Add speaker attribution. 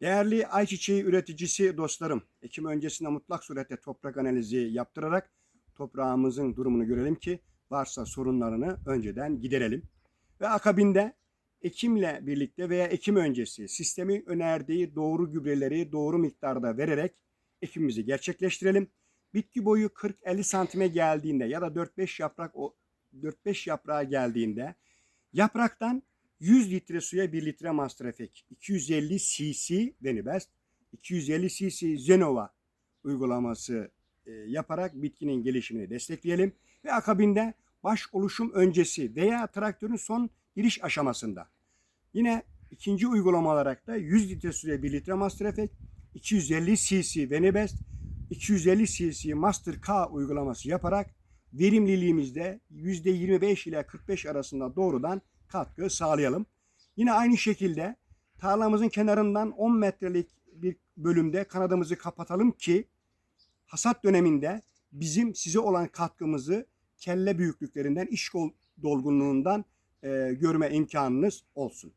Speaker 1: Değerli ayçiçeği üreticisi dostlarım, ekim öncesinde mutlak surette toprak analizi yaptırarak toprağımızın durumunu görelim ki varsa sorunlarını önceden giderelim. Ve akabinde ekimle birlikte veya ekim öncesi sistemin önerdiği doğru gübreleri doğru miktarda vererek ekimimizi gerçekleştirelim. Bitki boyu 40-50 santime geldiğinde ya da 4-5 yaprak o 4-5 yaprağa geldiğinde yapraktan 100 litre suya 1 litre Master Effect, 250 cc Venibest, 250 cc Zenova uygulaması e, yaparak bitkinin gelişimini destekleyelim ve akabinde baş oluşum öncesi veya traktörün son giriş aşamasında. Yine ikinci uygulama olarak da 100 litre suya 1 litre Master Effect, 250 cc Venibest, 250 cc Master K uygulaması yaparak verimliliğimizde %25 ile 45 arasında doğrudan katkı sağlayalım. Yine aynı şekilde tarlamızın kenarından 10 metrelik bir bölümde kanadımızı kapatalım ki hasat döneminde bizim size olan katkımızı kelle büyüklüklerinden, iş dolgunluğundan e, görme imkanınız olsun.